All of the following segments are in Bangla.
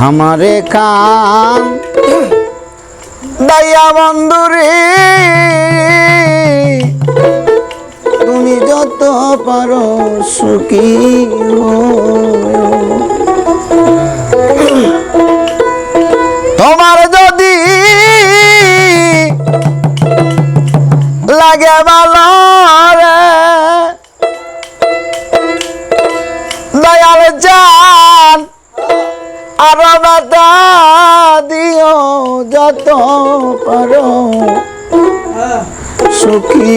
আমারে কান দাইয়া বন্ধুরে তুমি যত পারো সুখী তোমার যদি লাগে পারো। হ্যাঁ। সখী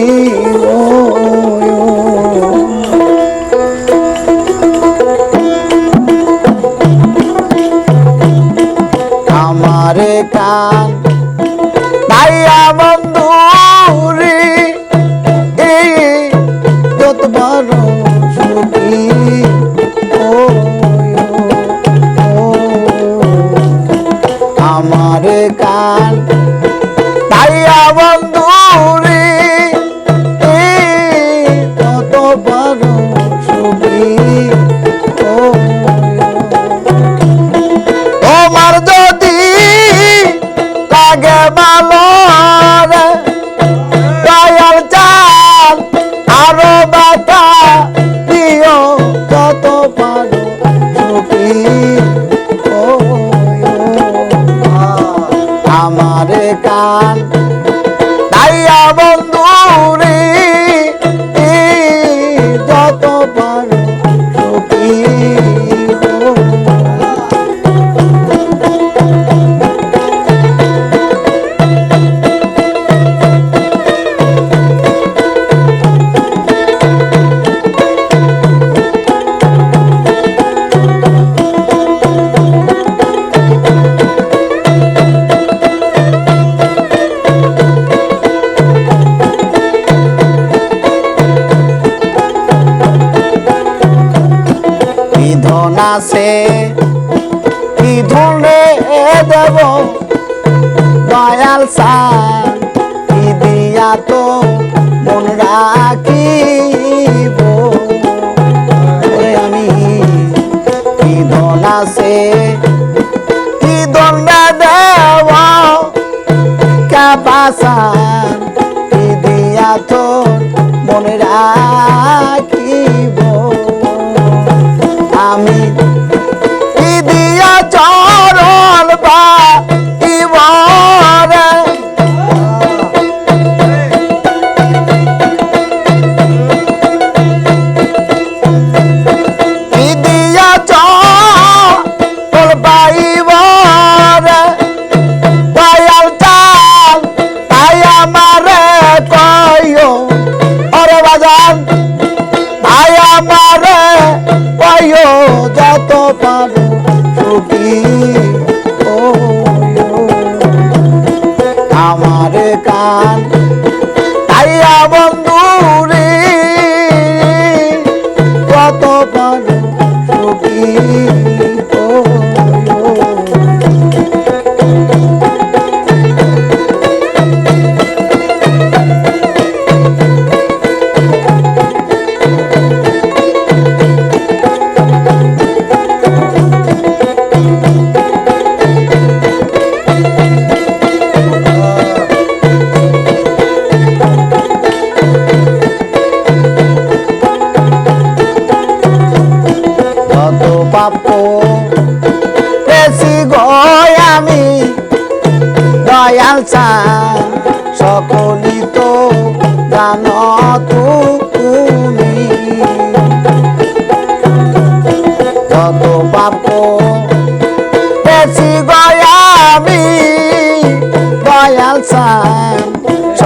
পারো সবই না তো মন রাখিব। আমি কি দন আছে? কি দন না দেব কাপাসান কি দিয়া তোর মন রাখ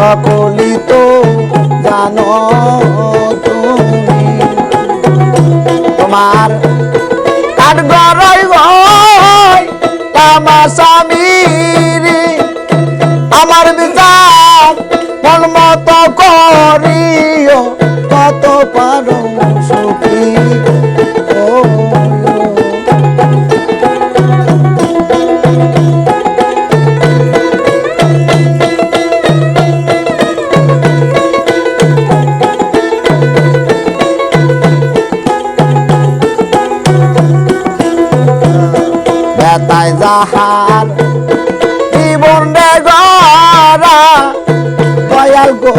সকলি তো জানো তুমি। তোমার কাঠ ভয় গয় আমার স্বামীর আমার বিচার মন মতো করিও কত পারো সুখী। গো।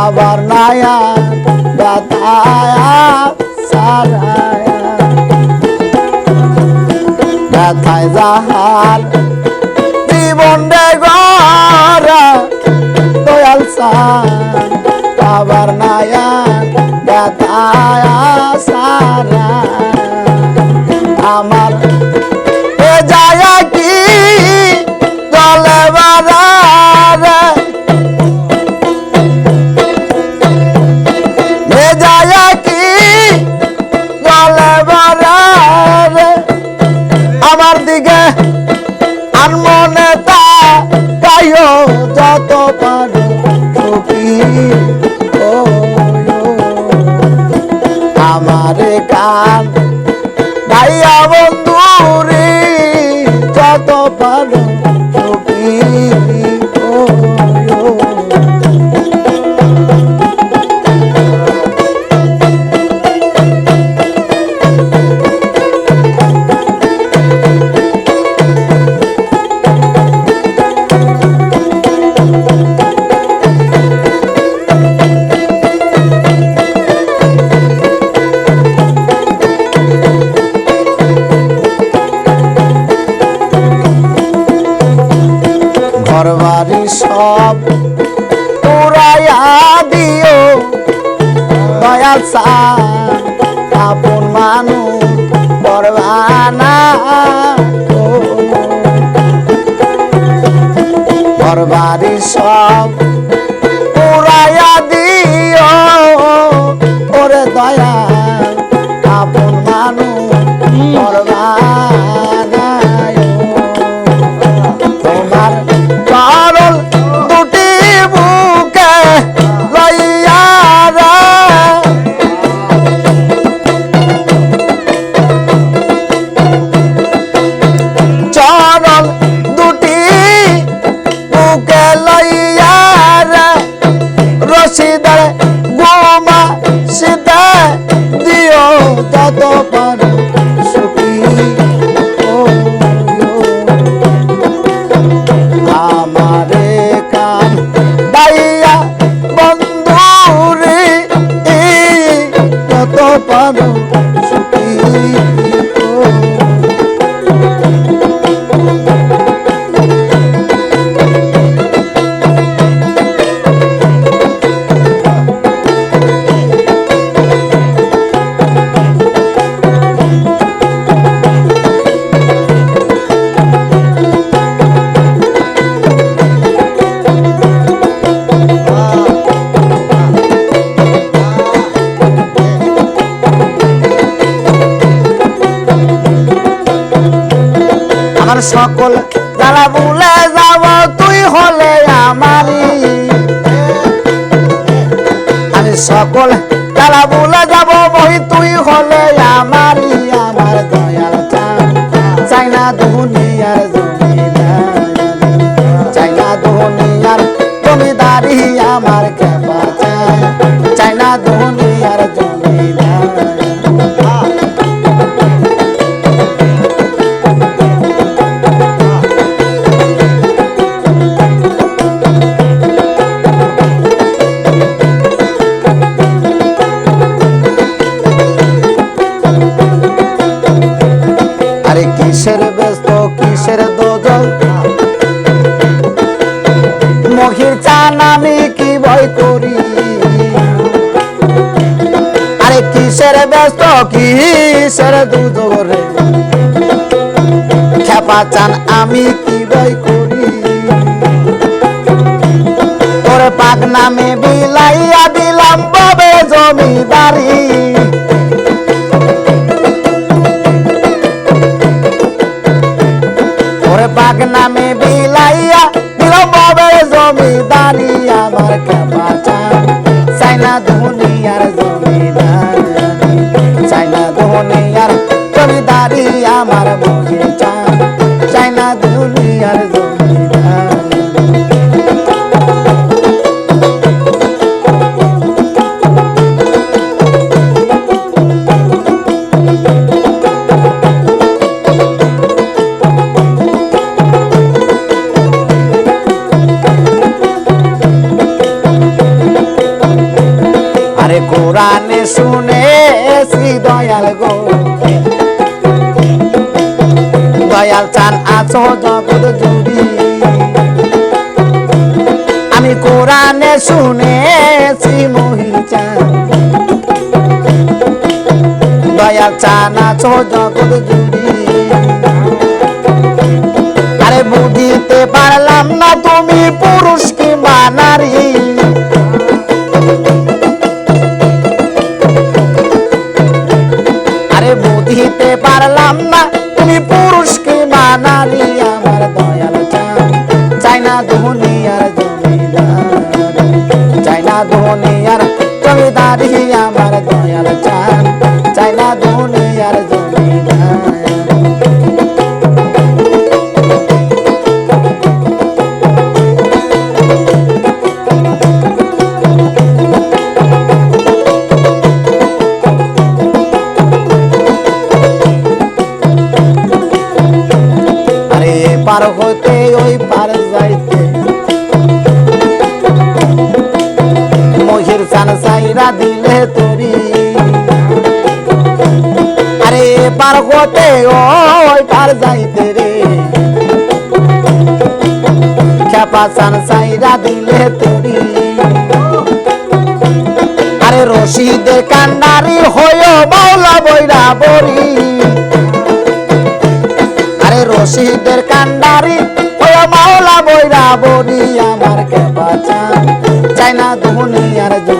আবার নায়া, ব্যথায়া, সারায়া। ব্যথায় জাহাল জীবন রে গরা, দয়াল আবার নায়া, ব্যথায়া সারা আমার পারে সকল যারা ভুলে যাব তুই হলে আমারি আমি সকল যারা ভুলে যাব, বই তুই হলে আমারি ব্যস্ত কি সেরে দু করে খেপা চান আমি কি বই করি? তোর পাক নামে বিলাইয়া দিলাম বাবে জমিদারি। শুনেছি মহির দয়া চান আছো জগৎ পার হতে ওই পার যাইতে রে। খেপা চান সাইরা দিলে তরি। আরে রশিদের কান্নারি হয়ে মাওলা বৈরা বরি। আরে রশিদের কান্ডারি ওই মাওলা বইরা বড়ি আমার কে বাঁচান চাই না দুনিয়ার জমিদার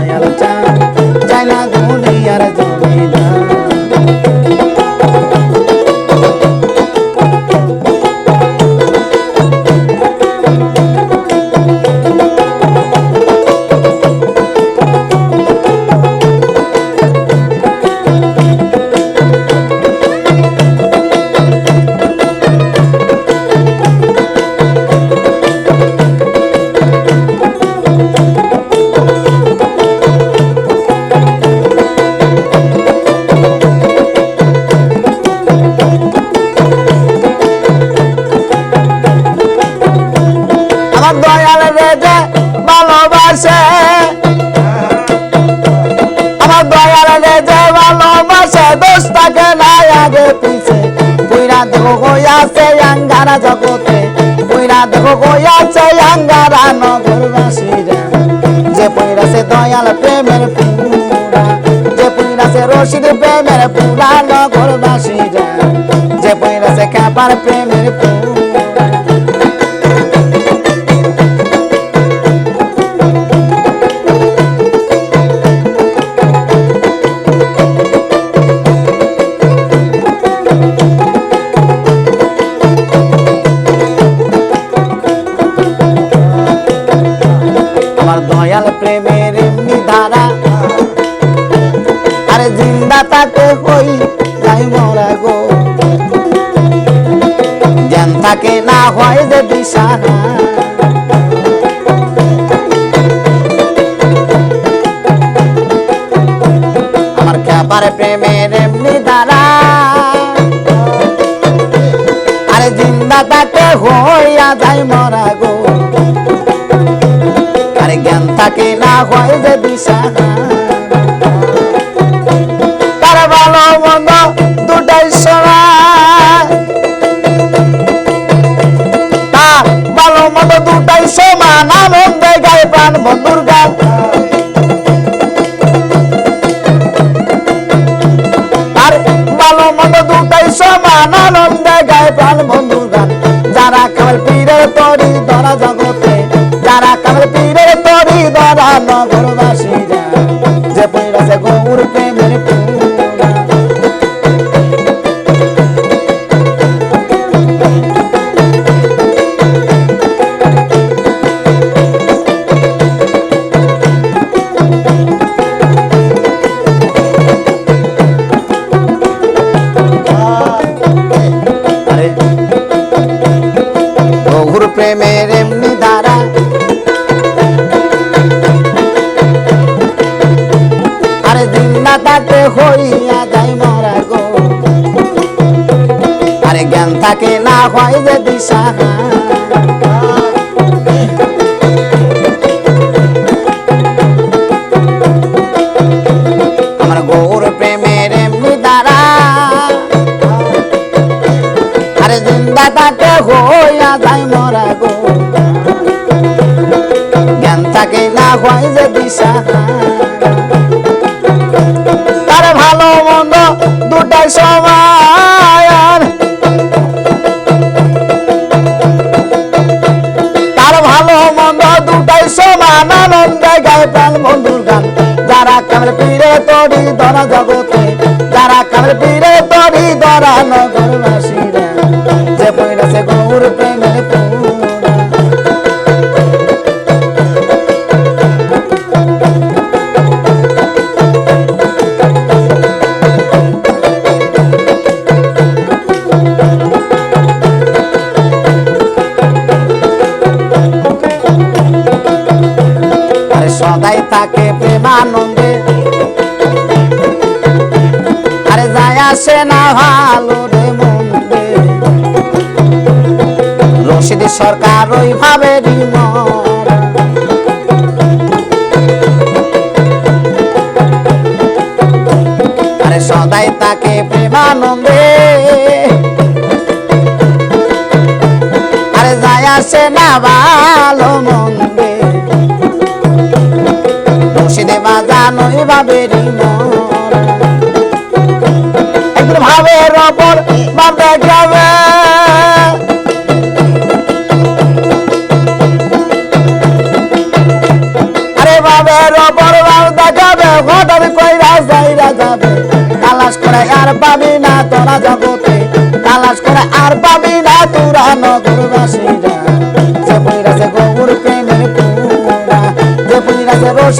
দেখো গইয়াছে আঙ্গারা জগতে, পুইরা দেখো গইয়াছে আঙ্গারা নগরবাসীরা যে পুইরাছে দয়াল প্রেমের পুরা, যে পুইরাছে রশিদ প্রেমের পুরা নগরবাসীরা যে পুইরাছে খাবার প্রেমের পুরা থাকে না হয় যে দিশানা আমার খ্যাপার প্রেমের এমনি ধারা আরে জিন্দা তাকে হইয়া যাই মরা গো। আরে জ্ঞান থাকে না হয় যে দিশানা গায়ে প্রাণ বন্ধুর গান যারা কামের পীরের তরি থাকে না হয় যে আমার গৌর প্রেমের এমনি দ্বারা। আরে জিন্দা হইয়া যায় মরা গো। জ্ঞান থাকে না হয় যে দিশা তার ভালো মন্দ দুটাই সময় প্রাণ বন্ধুর গান। যারা কামের পীরে তড়ি ধরা জগতে, যারা কামের পীরে তড়ি ধরা নগরবাসীরা আসে না ভালো রে মন্দে রশিদ সরকার ওইভাবে আরে সদাই তাকে প্রেমানন্দে আরে যায় আসে না ভালো মন্দে মুর্শিদে বাজানোই মরা ওপর বাপ দেখাবে আরে বাবের ওপর বাপ দেখাবে, হঠাৎ কইরা যাইরা যাবে। তালাশ করে আর পাবি না তোরা জগতে। তালাশ করে আর পাবি না তোরা নগরবাসীরা।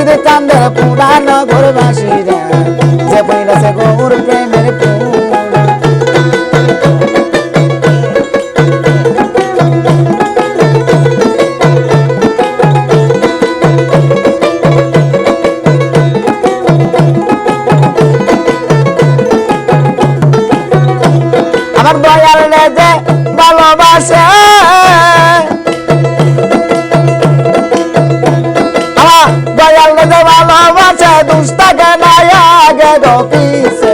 যে চান্দের পুরা নগরবাসীরা। আগে গো পিছে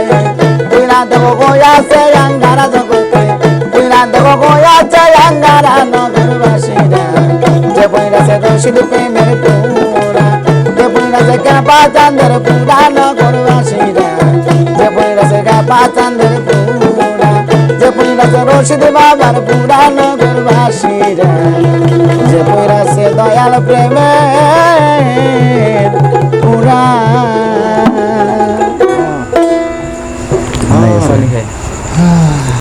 তুই না দেবো গোয়াছে আঙ্গারা জগতে তুই না দেবো গোয়াছে আঙ্গারা নগরবাসীরা যে বইরাছে দোষী প্রেমের পুরা যে বইরাছে কাপা চান্দের পুরা নগরবাসীরা যে বইরাছে কাপা চান্দের পুরা যে বইরাছে রশিদ বাবার পুরা নগরবাসীরা যে বইরাছে দয়াল প্রেমের পুরা